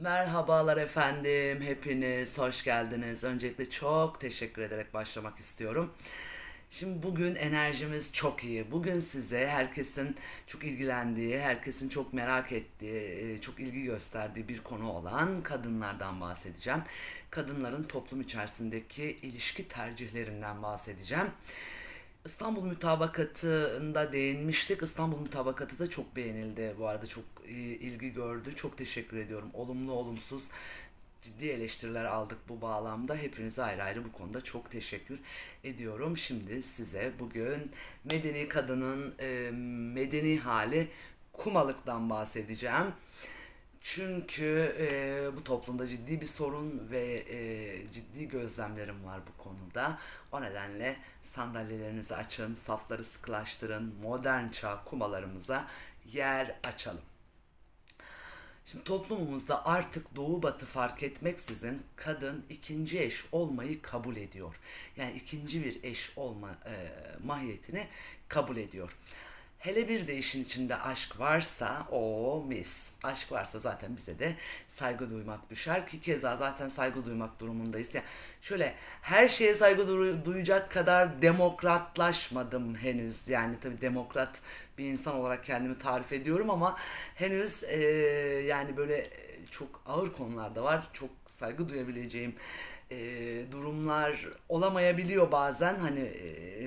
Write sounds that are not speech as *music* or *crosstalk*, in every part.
Merhabalar efendim, hepiniz hoş geldiniz. Öncelikle çok teşekkür ederek başlamak istiyorum. Şimdi bugün enerjimiz çok iyi. Bugün size herkesin çok ilgilendiği, herkesin çok merak ettiği, e, çok ilgi gösterdiği bir konu olan kadınlardan bahsedeceğim. Kadınların toplum içerisindeki ilişki tercihlerinden bahsedeceğim. İstanbul Mutabakatı'nda değinmiştik. İstanbul Mutabakatı da çok beğenildi. Bu arada çok e, ilgi gördü. Çok teşekkür ediyorum. Olumlu olumsuz ciddi eleştiriler aldık bu bağlamda. Hepinize ayrı ayrı bu konuda çok teşekkür ediyorum. Şimdi size bugün medeni kadının e, medeni hali kumalıktan bahsedeceğim. Çünkü e, bu toplumda ciddi bir sorun ve e, ciddi gözlemlerim var bu konuda. O nedenle sandalyelerinizi açın, safları sıkılaştırın, modern çağ kumalarımıza yer açalım. Şimdi toplumumuzda artık doğu batı fark etmeksizin kadın ikinci eş olmayı kabul ediyor. Yani ikinci bir eş olma e, mahiyetini kabul ediyor. Hele bir de işin içinde aşk varsa o mis. Aşk varsa zaten bize de saygı duymak düşer ki keza zaten saygı duymak durumundayız. Yani şöyle her şeye saygı du- duyacak kadar demokratlaşmadım henüz. Yani tabii demokrat bir insan olarak kendimi tarif ediyorum ama henüz e, yani böyle çok ağır konularda var. Çok saygı duyabileceğim e, durumlar olamayabiliyor bazen. Hani e,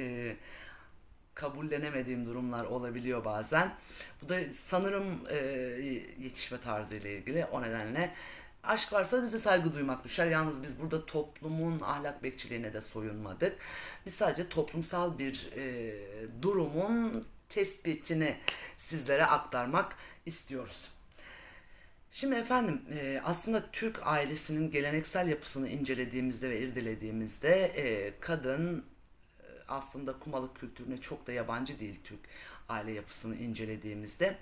kabullenemediğim durumlar olabiliyor bazen. Bu da sanırım e, yetişme tarzıyla ilgili. O nedenle aşk varsa bize saygı duymak düşer. Yalnız biz burada toplumun ahlak bekçiliğine de soyunmadık. Biz sadece toplumsal bir e, durumun tespitini sizlere aktarmak istiyoruz. Şimdi efendim e, aslında Türk ailesinin geleneksel yapısını incelediğimizde ve irdelediğimizde e, kadın aslında kumalık kültürüne çok da yabancı değil Türk aile yapısını incelediğimizde.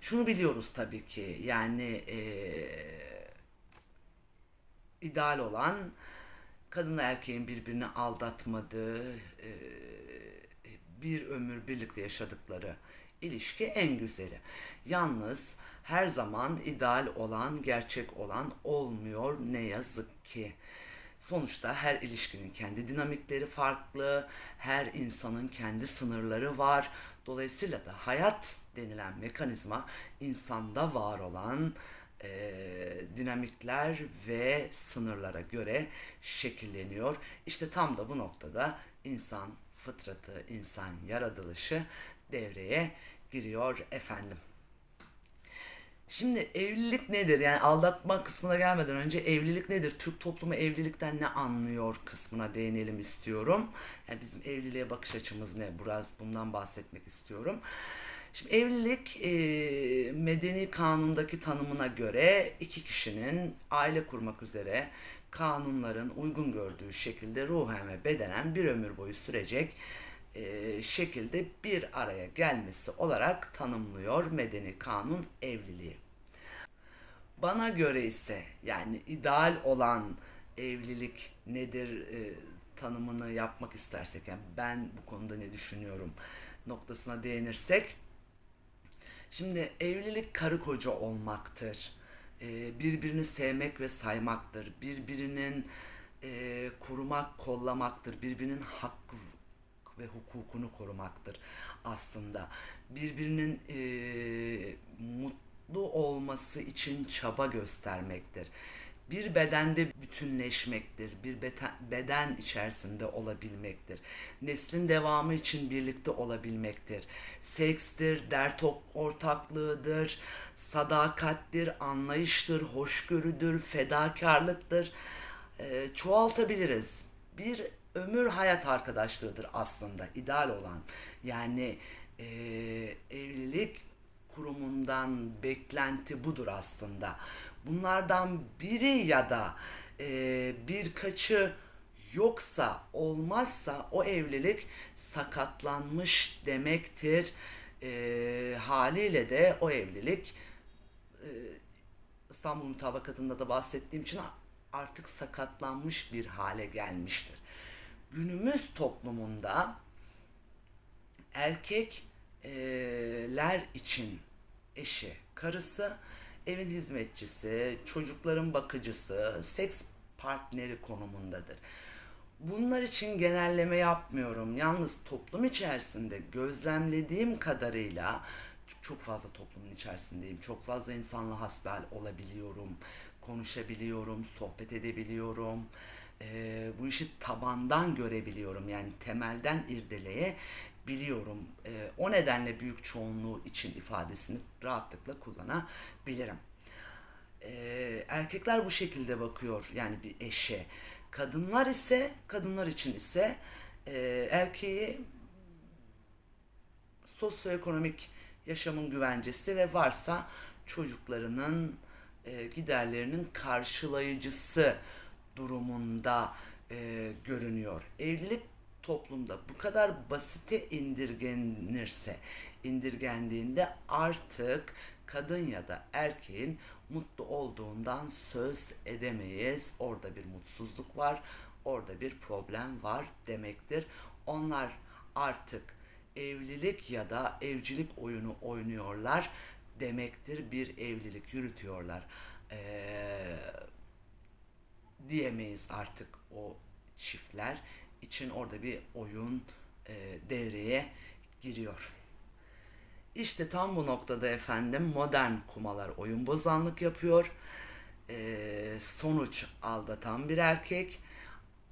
Şunu biliyoruz tabii ki yani e, ideal olan kadınla erkeğin birbirini aldatmadığı, e, bir ömür birlikte yaşadıkları ilişki en güzeli. Yalnız her zaman ideal olan, gerçek olan olmuyor ne yazık ki. Sonuçta her ilişkinin kendi dinamikleri farklı, her insanın kendi sınırları var. Dolayısıyla da hayat denilen mekanizma insanda var olan e, dinamikler ve sınırlara göre şekilleniyor. İşte tam da bu noktada insan fıtratı, insan yaratılışı devreye giriyor efendim. Şimdi evlilik nedir? Yani aldatma kısmına gelmeden önce evlilik nedir? Türk toplumu evlilikten ne anlıyor kısmına değinelim istiyorum. Yani bizim evliliğe bakış açımız ne? Biraz bundan bahsetmek istiyorum. Şimdi evlilik e, medeni kanundaki tanımına göre iki kişinin aile kurmak üzere kanunların uygun gördüğü şekilde ruhen ve bedenen bir ömür boyu sürecek e, şekilde bir araya gelmesi olarak tanımlıyor medeni kanun evliliği. Bana göre ise yani ideal olan evlilik nedir e, tanımını yapmak istersek yani ben bu konuda ne düşünüyorum noktasına değinirsek Şimdi evlilik karı koca olmaktır. Ee, birbirini sevmek ve saymaktır. Birbirinin e, korumak, kollamaktır. Birbirinin hak ve hukukunu korumaktır aslında. Birbirinin e, mutlu olması için çaba göstermektir. Bir bedende bütünleşmektir. Bir beden içerisinde olabilmektir. Neslin devamı için birlikte olabilmektir. Sekstir, dert ortaklığıdır, sadakattir, anlayıştır, hoşgörüdür, fedakarlıktır. Ee, çoğaltabiliriz. Bir ömür hayat arkadaşlığıdır aslında ideal olan. Yani e, evlilik kurumundan beklenti budur aslında. Bunlardan biri ya da e, birkaçı yoksa olmazsa o evlilik sakatlanmış demektir. E, haliyle de o evlilik e, İstanbul Mutabakatı'nda da bahsettiğim için artık sakatlanmış bir hale gelmiştir. Günümüz toplumunda erkekler için eşi, karısı, evin hizmetçisi, çocukların bakıcısı, seks partneri konumundadır. Bunlar için genelleme yapmıyorum. Yalnız toplum içerisinde gözlemlediğim kadarıyla çok fazla toplumun içerisindeyim. Çok fazla insanla hasbel olabiliyorum. Konuşabiliyorum, sohbet edebiliyorum. Ee, bu işi tabandan görebiliyorum. Yani temelden irdeleyebiliyorum. Ee, o nedenle büyük çoğunluğu için ifadesini rahatlıkla kullanabilirim. Ee, erkekler bu şekilde bakıyor yani bir eşe. Kadınlar ise kadınlar için ise e, erkeği sosyoekonomik yaşamın güvencesi ve varsa çocuklarının e, giderlerinin karşılayıcısı durumunda e, görünüyor. Evlilik toplumda bu kadar basite indirgenirse, indirgendiğinde artık kadın ya da erkeğin mutlu olduğundan söz edemeyiz. Orada bir mutsuzluk var, orada bir problem var demektir. Onlar artık evlilik ya da evcilik oyunu oynuyorlar demektir. Bir evlilik yürütüyorlar. Ee, diyemeyiz artık o çiftler için orada bir oyun e, devreye giriyor. İşte tam bu noktada efendim modern kumalar oyun bozanlık yapıyor. Ee, sonuç aldatan bir erkek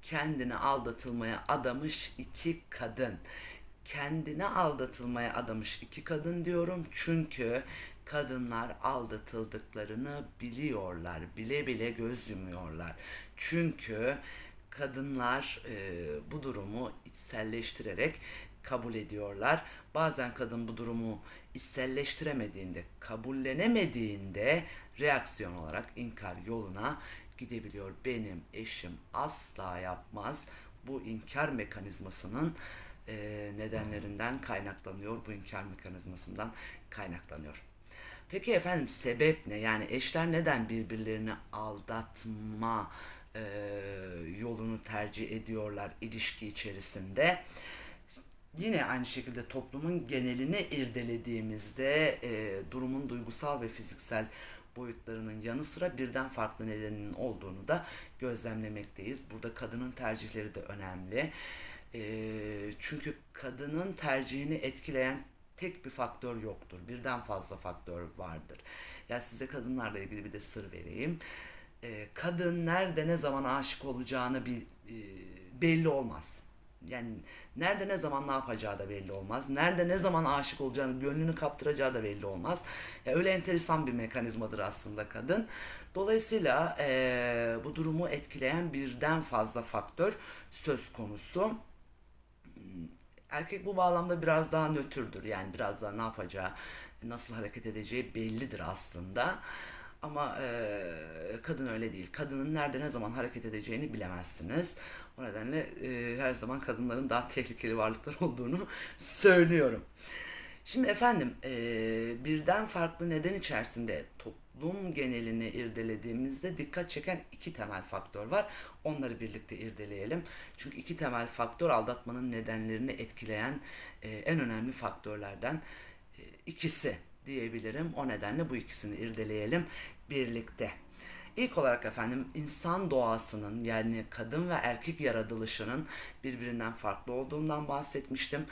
kendini aldatılmaya adamış iki kadın. Kendini aldatılmaya adamış iki kadın diyorum çünkü kadınlar aldatıldıklarını biliyorlar. Bile bile göz yumuyorlar. Çünkü kadınlar e, bu durumu içselleştirerek kabul ediyorlar. Bazen kadın bu durumu içselleştiremediğinde, kabullenemediğinde reaksiyon olarak inkar yoluna gidebiliyor. Benim eşim asla yapmaz. Bu inkar mekanizmasının e, nedenlerinden kaynaklanıyor. Bu inkar mekanizmasından kaynaklanıyor. Peki efendim sebep ne? Yani eşler neden birbirlerini aldatma e, yolunu tercih ediyorlar ilişki içerisinde? Yine aynı şekilde toplumun genelini irdelediğimizde e, durumun duygusal ve fiziksel boyutlarının yanı sıra birden farklı nedeninin olduğunu da gözlemlemekteyiz. Burada kadının tercihleri de önemli. E, çünkü kadının tercihini etkileyen tek bir faktör yoktur. Birden fazla faktör vardır. Ya size kadınlarla ilgili bir de sır vereyim. E, kadın nerede ne zaman aşık olacağını bir e, belli olmaz. Yani nerede ne zaman ne yapacağı da belli olmaz. Nerede ne zaman aşık olacağını, gönlünü kaptıracağı da belli olmaz. Ya öyle enteresan bir mekanizmadır aslında kadın. Dolayısıyla e, bu durumu etkileyen birden fazla faktör söz konusu. Erkek bu bağlamda biraz daha nötrdür. Yani biraz daha ne yapacağı, nasıl hareket edeceği bellidir aslında. Ama e, kadın öyle değil. Kadının nerede ne zaman hareket edeceğini bilemezsiniz. O nedenle e, her zaman kadınların daha tehlikeli varlıklar *laughs* olduğunu söylüyorum. Şimdi efendim e, birden farklı neden içerisinde toplum genelini irdelediğimizde dikkat çeken iki temel faktör var. Onları birlikte irdeleyelim. Çünkü iki temel faktör aldatmanın nedenlerini etkileyen e, en önemli faktörlerden e, ikisi diyebilirim. O nedenle bu ikisini irdeleyelim birlikte. İlk olarak efendim insan doğasının yani kadın ve erkek yaratılışının birbirinden farklı olduğundan bahsetmiştim.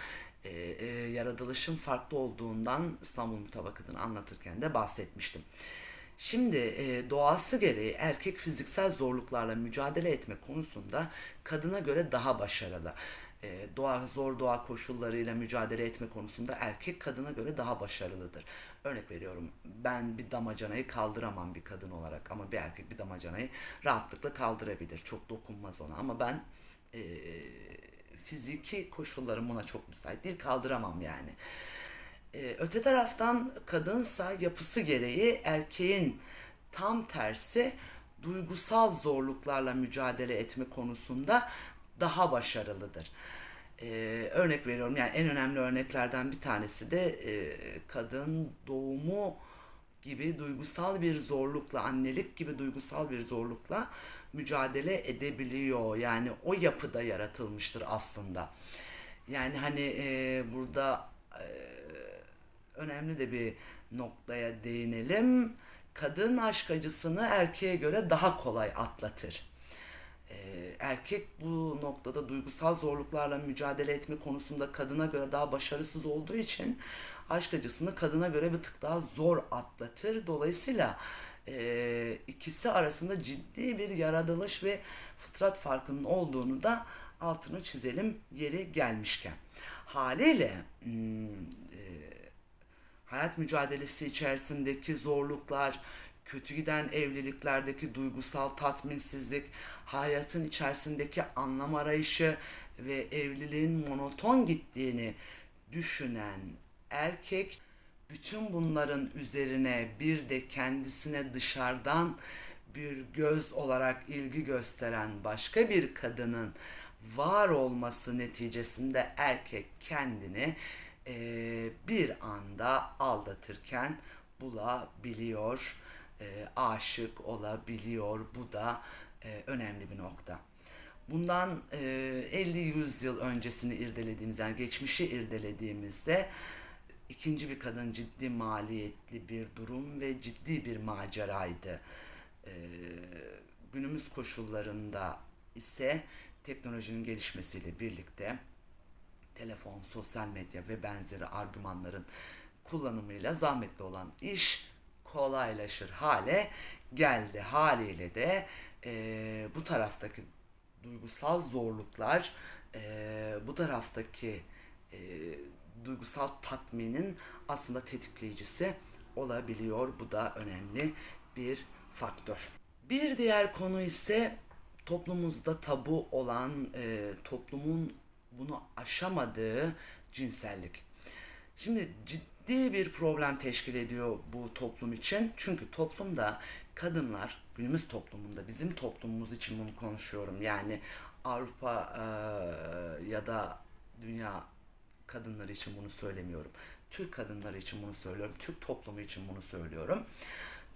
Ee, e, yaratılışın farklı olduğundan İstanbul Mutabakatı'nı anlatırken de bahsetmiştim. Şimdi e, doğası gereği erkek fiziksel zorluklarla mücadele etme konusunda kadına göre daha başarılı. E, doğa zor doğa koşullarıyla mücadele etme konusunda erkek kadına göre daha başarılıdır. Örnek veriyorum ben bir damacanayı kaldıramam bir kadın olarak ama bir erkek bir damacanayı rahatlıkla kaldırabilir. Çok dokunmaz ona ama ben e, fiziki koşullarım buna çok müsait değil kaldıramam yani. E, öte taraftan kadınsa yapısı gereği erkeğin tam tersi duygusal zorluklarla mücadele etme konusunda daha başarılıdır. Ee, örnek veriyorum yani en önemli örneklerden bir tanesi de e, kadın doğumu gibi duygusal bir zorlukla, annelik gibi duygusal bir zorlukla mücadele edebiliyor. Yani o yapıda yaratılmıştır aslında. Yani hani e, burada e, önemli de bir noktaya değinelim. kadın aşk acısını erkeğe göre daha kolay atlatır. Ee, erkek bu noktada duygusal zorluklarla mücadele etme konusunda kadına göre daha başarısız olduğu için aşk acısını kadına göre bir tık daha zor atlatır. Dolayısıyla e, ikisi arasında ciddi bir yaratılış ve fıtrat farkının olduğunu da altını çizelim yeri gelmişken. Haliyle hmm, hayat mücadelesi içerisindeki zorluklar, kötü giden evliliklerdeki duygusal tatminsizlik, hayatın içerisindeki anlam arayışı ve evliliğin monoton gittiğini düşünen erkek bütün bunların üzerine bir de kendisine dışarıdan bir göz olarak ilgi gösteren başka bir kadının var olması neticesinde erkek kendini eee, bir anda aldatırken bulabiliyor, eee, aşık olabiliyor. Bu da eee, önemli bir nokta. Bundan eee 50-100 yıl öncesini irdelediğimiz, yani geçmişi irdelediğimizde ikinci bir kadın ciddi maliyetli bir durum ve ciddi bir maceraydı. Eee, günümüz koşullarında ise teknolojinin gelişmesiyle birlikte telefon, sosyal medya ve benzeri argümanların kullanımıyla zahmetli olan iş kolaylaşır hale geldi. Haliyle de eee, bu taraftaki duygusal zorluklar, eee, bu taraftaki eee, duygusal tatminin aslında tetikleyicisi olabiliyor. Bu da önemli bir faktör. Bir diğer konu ise toplumumuzda tabu olan, e, toplumun bunu aşamadığı cinsellik. Şimdi ciddi bir problem teşkil ediyor bu toplum için. Çünkü toplumda kadınlar, günümüz toplumunda, bizim toplumumuz için bunu konuşuyorum. Yani Avrupa e, ya da dünya kadınları için bunu söylemiyorum. Türk kadınları için bunu söylüyorum. Türk toplumu için bunu söylüyorum.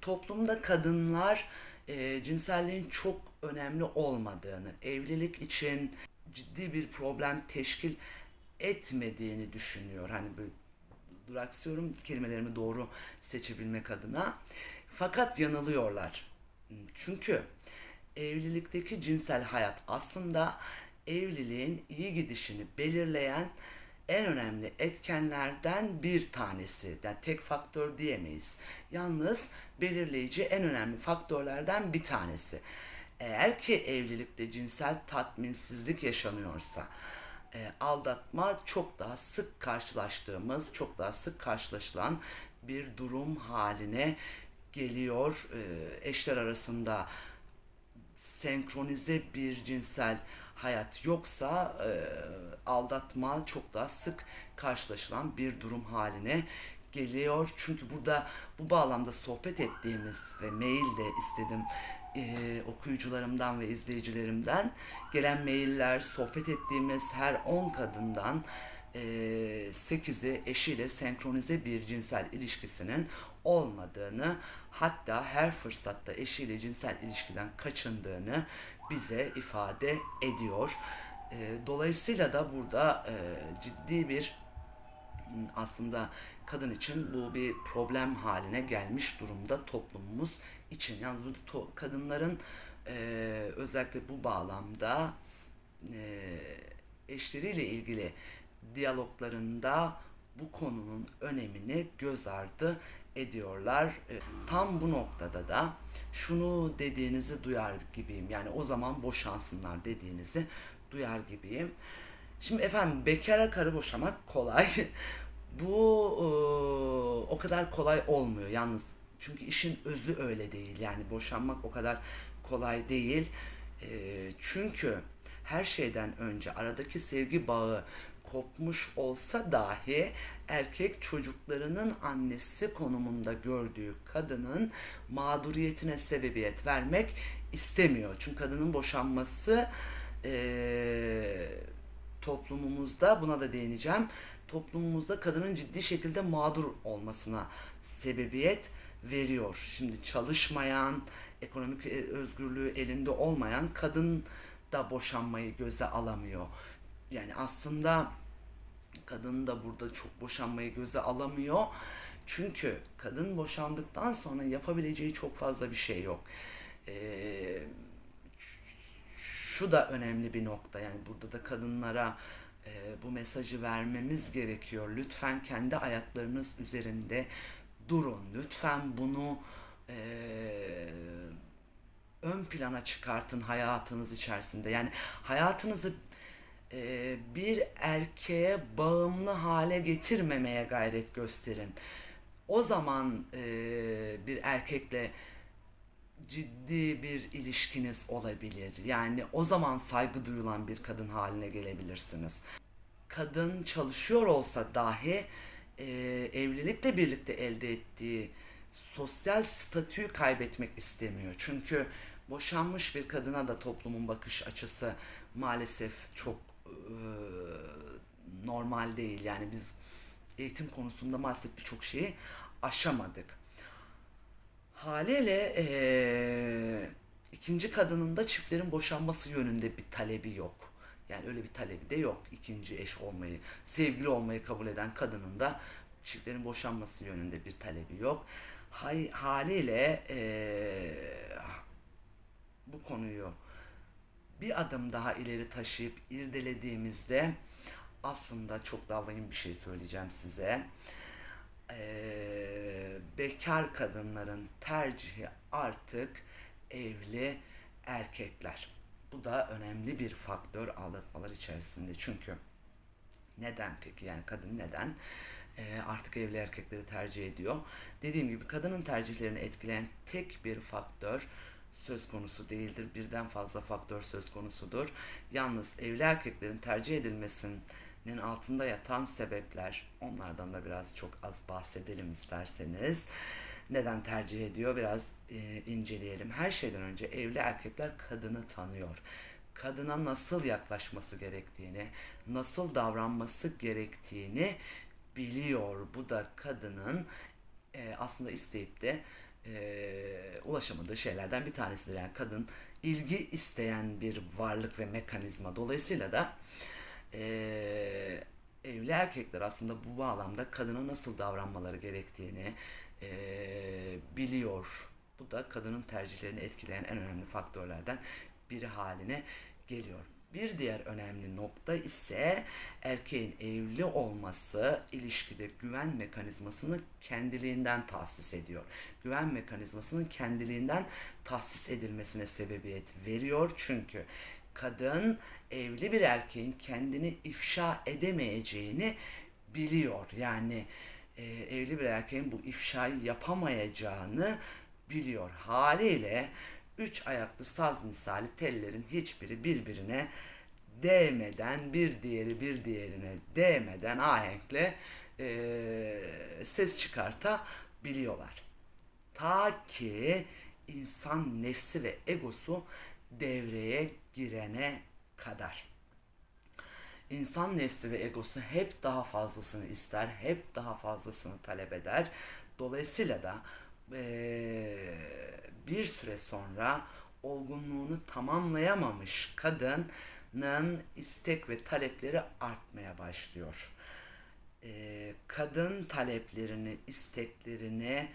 Toplumda kadınlar e, cinselliğin çok önemli olmadığını, evlilik için ciddi bir problem teşkil etmediğini düşünüyor. Hani böyle duraksıyorum kelimelerimi doğru seçebilmek adına. Fakat yanılıyorlar. Çünkü evlilikteki cinsel hayat aslında evliliğin iyi gidişini belirleyen en önemli etkenlerden bir tanesi. Yani tek faktör diyemeyiz. Yalnız belirleyici en önemli faktörlerden bir tanesi. Eğer ki evlilikte cinsel tatminsizlik yaşanıyorsa, e, aldatma çok daha sık karşılaştığımız, çok daha sık karşılaşılan bir durum haline geliyor. E, eşler arasında senkronize bir cinsel hayat yoksa e, aldatma çok daha sık karşılaşılan bir durum haline geliyor. Çünkü burada bu bağlamda sohbet ettiğimiz ve mail de istedim e, okuyucularımdan ve izleyicilerimden gelen mailler, sohbet ettiğimiz her 10 kadından e, 8'i eşiyle senkronize bir cinsel ilişkisinin olmadığını hatta her fırsatta eşiyle cinsel ilişkiden kaçındığını bize ifade ediyor. E, dolayısıyla da burada e, ciddi bir aslında kadın için bu bir problem haline gelmiş durumda toplumumuz için. Yalnız burada to- kadınların e, özellikle bu bağlamda e, eşleriyle ilgili diyaloglarında bu konunun önemini göz ardı ediyorlar. E, Tam bu noktada da şunu dediğinizi duyar gibiyim. Yani o zaman boşansınlar dediğinizi duyar gibiyim. Şimdi efendim bekara karı boşamak kolay. *laughs* Bu e, o kadar kolay olmuyor yalnız. Çünkü işin özü öyle değil. Yani boşanmak o kadar kolay değil. E, çünkü her şeyden önce aradaki sevgi bağı kopmuş olsa dahi erkek çocuklarının annesi konumunda gördüğü kadının mağduriyetine sebebiyet vermek istemiyor. Çünkü kadının boşanması eee toplumumuzda buna da değineceğim. Toplumumuzda kadının ciddi şekilde mağdur olmasına sebebiyet veriyor. Şimdi çalışmayan, ekonomik e, özgürlüğü elinde olmayan kadın da boşanmayı göze alamıyor. Yani aslında kadın da burada çok boşanmayı göze alamıyor. Çünkü kadın boşandıktan sonra yapabileceği çok fazla bir şey yok. Ee, şu da önemli bir nokta yani burada da kadınlara e, bu mesajı vermemiz gerekiyor. Lütfen kendi ayaklarınız üzerinde durun. Lütfen bunu e, ön plana çıkartın hayatınız içerisinde. Yani hayatınızı e, bir erkeğe bağımlı hale getirmemeye gayret gösterin. O zaman e, bir erkekle ciddi bir ilişkiniz olabilir. Yani o zaman saygı duyulan bir kadın haline gelebilirsiniz. Kadın çalışıyor olsa dahi e, evlilikle birlikte elde ettiği sosyal statüyü kaybetmek istemiyor. Çünkü boşanmış bir kadına da toplumun bakış açısı maalesef çok e, normal değil. Yani biz eğitim konusunda maalesef birçok şeyi aşamadık. Haliyle eee, ikinci kadının da çiftlerin boşanması yönünde bir talebi yok. Yani öyle bir talebi de yok. İkinci eş olmayı, sevgili olmayı kabul eden kadının da çiftlerin boşanması yönünde bir talebi yok. Hay, haliyle eee, bu konuyu bir adım daha ileri taşıyıp irdelediğimizde aslında çok daha vahim bir şey söyleyeceğim size. Ee, bekar kadınların tercihi artık evli erkekler. Bu da önemli bir faktör aldatmalar içerisinde. Çünkü neden peki yani kadın neden Ee, artık evli erkekleri tercih ediyor? Dediğim gibi kadının tercihlerini etkileyen tek bir faktör söz konusu değildir. Birden fazla faktör söz konusudur. Yalnız evli erkeklerin tercih edilmesinin altında yatan sebepler onlardan da biraz çok az bahsedelim isterseniz. Neden tercih ediyor biraz e, inceleyelim. Her şeyden önce evli erkekler kadını tanıyor. Kadına nasıl yaklaşması gerektiğini, nasıl davranması gerektiğini biliyor. Bu da kadının e, aslında isteyip de e, ulaşamadığı şeylerden bir tanesidir. Yani kadın ilgi isteyen bir varlık ve mekanizma. Dolayısıyla da evli erkekler aslında bu bağlamda kadına nasıl davranmaları gerektiğini e, biliyor. Bu da kadının tercihlerini etkileyen en önemli faktörlerden biri haline geliyor. Bir diğer önemli nokta ise erkeğin evli olması ilişkide güven mekanizmasını kendiliğinden tahsis ediyor. Güven mekanizmasının kendiliğinden tahsis edilmesine sebebiyet veriyor. Çünkü kadın evli bir erkeğin kendini ifşa edemeyeceğini biliyor. Yani e, evli bir erkeğin bu ifşayı yapamayacağını biliyor. Haliyle üç ayaklı saz misali tellerin hiçbiri birbirine değmeden bir diğeri bir diğerine değmeden ahenkle e, ses çıkartabiliyorlar. Ta ki insan nefsi ve egosu devreye girene kadar. İnsan nefsi ve egosu hep daha fazlasını ister, hep daha fazlasını talep eder. Dolayısıyla da eee, bir süre sonra olgunluğunu tamamlayamamış kadının istek ve talepleri artmaya başlıyor. Eee, kadın taleplerini, isteklerini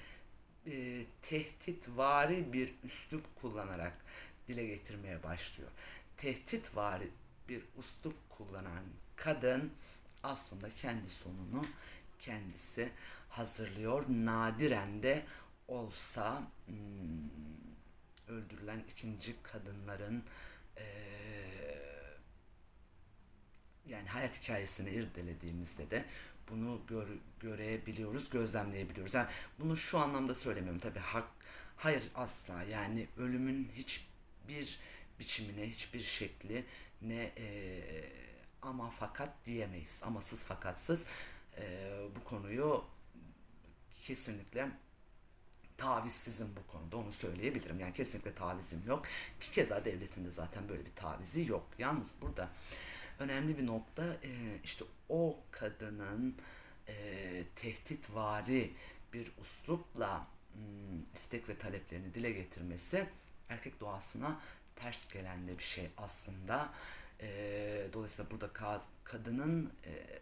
e, tehditvari bir üslup kullanarak dile getirmeye başlıyor. Tehditvari bir üslup kullanan kadın aslında kendi sonunu kendisi hazırlıyor. Nadiren de olsa hmm, öldürülen ikinci kadınların yani hayat hikayesini irdelediğimizde de bunu gör, görebiliyoruz, gözlemleyebiliyoruz. Yani bunu şu anlamda söylemiyorum tabii hak, hayır asla yani ölümün hiçbir biçimine, hiçbir şekli ne eee, ama fakat diyemeyiz. Amasız fakatsız eee, bu konuyu kesinlikle tavizsizim bu konuda onu söyleyebilirim. Yani kesinlikle tavizim yok. Ki keza devletin de zaten böyle bir tavizi yok. Yalnız burada önemli bir nokta e, işte o kadının e, tehditvari bir uslupla hmm, istek ve taleplerini dile getirmesi erkek doğasına ters gelen de bir şey aslında. E, dolayısıyla burada ka- kadının e,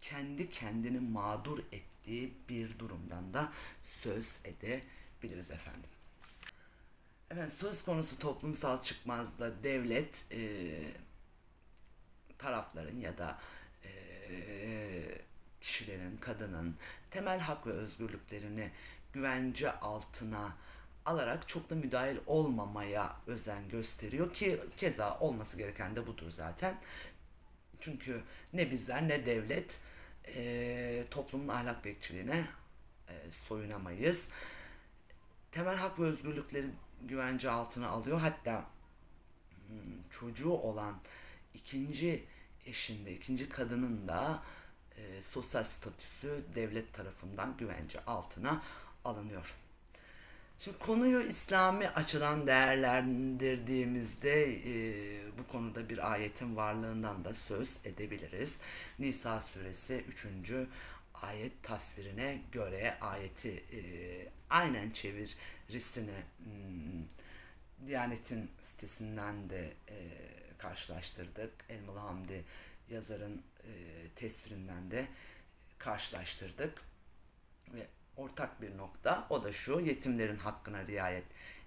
kendi kendini mağdur ettiği bir durumdan da söz edebiliriz efendim. Efendim söz konusu toplumsal çıkmazda devlet e, tarafların ya da e, kişilerin, kadının temel hak ve özgürlüklerini güvence altına alarak çok da müdahil olmamaya özen gösteriyor ki keza olması gereken de budur zaten. Çünkü ne bizler ne devlet e, toplumun ahlak bekçiliğine e, soyunamayız. Temel hak ve özgürlükleri güvence altına alıyor. Hatta hmm, çocuğu olan ikinci eşinde, ikinci kadının da e, sosyal statüsü devlet tarafından güvence altına alınıyor. Şimdi konuyu İslami açıdan değerlendirdiğimizde e, bu konuda bir ayetin varlığından da söz edebiliriz. Nisa suresi 3. ayet tasvirine göre ayeti e, aynen çevirisini hmm, Diyanet'in sitesinden de e, karşılaştırdık. Elmalı Hamdi yazarın e, tesvirinden de karşılaştırdık. Ve ortak bir nokta o da şu yetimlerin hakkına riayet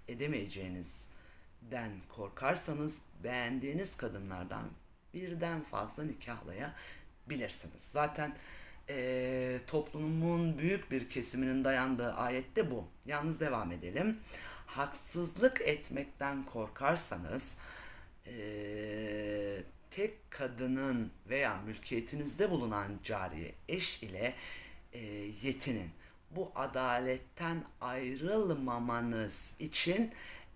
edemeyeceğinizden korkarsanız beğendiğiniz kadınlardan birden fazla nikahlayabilirsiniz. Zaten e, toplumun büyük bir kesiminin dayandığı ayette bu. Yalnız devam edelim. Haksızlık etmekten korkarsanız e, tek kadının veya mülkiyetinizde bulunan cariye eş ile e, yetinin bu adaletten ayrılmamanız için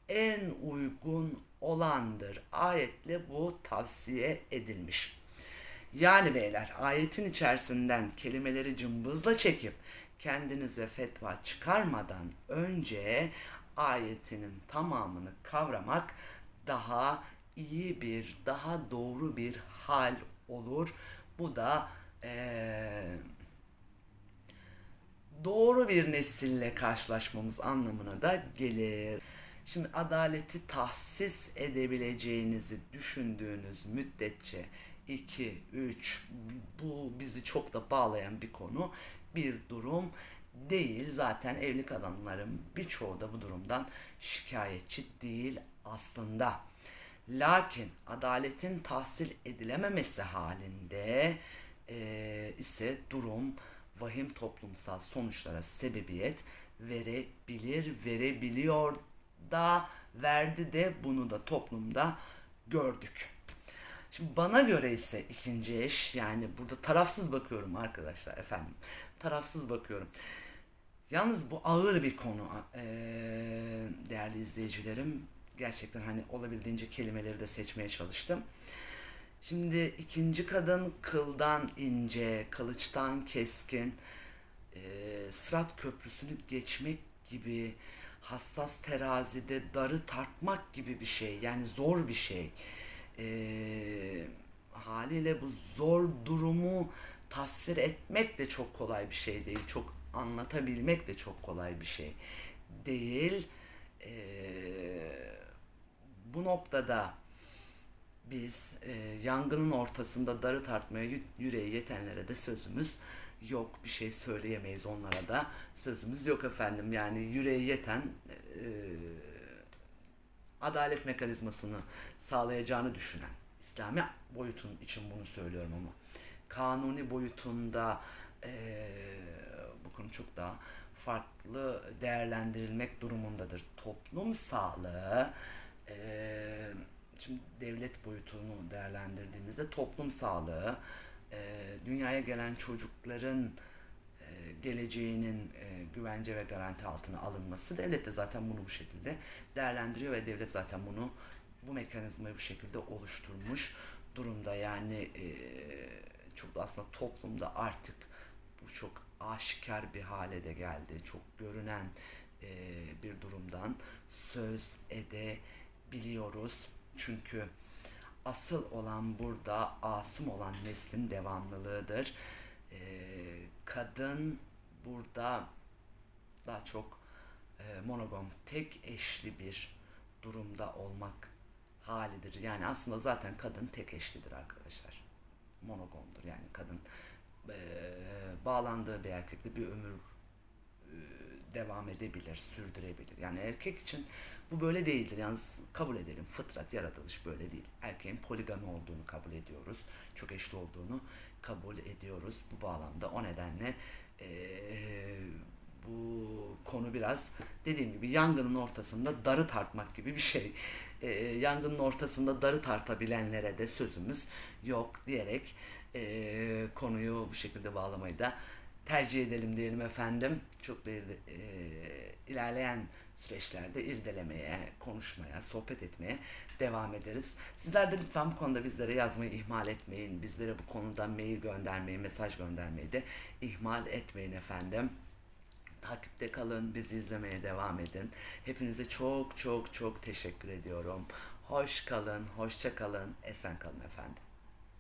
en uygun olandır. Ayetle bu tavsiye edilmiş. Yani beyler ayetin içerisinden kelimeleri cımbızla çekip kendinize fetva çıkarmadan önce ayetinin tamamını kavramak daha iyi bir, daha doğru bir hal olur. Bu da ee, doğru bir nesille karşılaşmamız anlamına da gelir. Şimdi adaleti tahsis edebileceğinizi düşündüğünüz müddetçe 2, 3 bu bizi çok da bağlayan bir konu, bir durum değil. Zaten evli kadınların birçoğu da bu durumdan şikayetçi değil aslında. Lakin adaletin tahsil edilememesi halinde e, ise durum vahim toplumsal sonuçlara sebebiyet verebilir, verebiliyor da verdi de bunu da toplumda gördük. Şimdi bana göre ise ikinci eş yani burada tarafsız bakıyorum arkadaşlar efendim. Tarafsız bakıyorum. Yalnız bu ağır bir konu ee, değerli izleyicilerim. Gerçekten hani olabildiğince kelimeleri de seçmeye çalıştım. Şimdi ikinci kadın kıldan ince, kılıçtan keskin, e, sırat köprüsünü geçmek gibi hassas terazide darı tartmak gibi bir şey. Yani zor bir şey. E, haliyle bu zor durumu tasvir etmek de çok kolay bir şey değil. Çok anlatabilmek de çok kolay bir şey değil. E, bu noktada biz e, yangının ortasında darı tartmaya yüreği yetenlere de sözümüz yok. Bir şey söyleyemeyiz onlara da. Sözümüz yok efendim. Yani yüreği yeten e, adalet mekanizmasını sağlayacağını düşünen İslami boyutun için bunu söylüyorum ama kanuni boyutunda e, bu konu çok daha farklı değerlendirilmek durumundadır. Toplum sağlığı e, şimdi devlet boyutunu değerlendirdiğimizde toplum sağlığı, e, dünyaya gelen çocukların e, geleceğinin e, güvence ve garanti altına alınması devlet de zaten bunu bu şekilde değerlendiriyor ve devlet zaten bunu bu mekanizmayı bu şekilde oluşturmuş durumda. Yani e, çok da aslında toplumda artık bu çok aşikar bir hale de geldi. Çok görünen e, bir durumdan söz edebiliyoruz çünkü asıl olan burada asım olan neslin devamlılığıdır. Ee, kadın burada daha çok e, monogam, tek eşli bir durumda olmak halidir. Yani aslında zaten kadın tek eşlidir arkadaşlar. Monogamdır yani kadın e, bağlandığı bir erkekle bir ömür e, devam edebilir, sürdürebilir. Yani erkek için bu böyle değildir. Yalnız kabul edelim. Fıtrat, yaratılış böyle değil. Erkeğin poligami olduğunu kabul ediyoruz. Çok eşli olduğunu kabul ediyoruz. Bu bağlamda o nedenle eee, bu konu biraz dediğim gibi yangının ortasında darı tartmak gibi bir şey. Eee, yangının ortasında darı tartabilenlere de sözümüz yok diyerek eee, konuyu bu şekilde bağlamayı da tercih edelim diyelim efendim. Çok değerli eee, ilerleyen süreçlerde irdelemeye, konuşmaya, sohbet etmeye devam ederiz. Sizler de lütfen bu konuda bizlere yazmayı ihmal etmeyin. Bizlere bu konuda mail göndermeyi, mesaj göndermeyi de ihmal etmeyin efendim. Takipte kalın, bizi izlemeye devam edin. Hepinize çok çok çok teşekkür ediyorum. Hoş kalın, hoşça kalın, esen kalın efendim.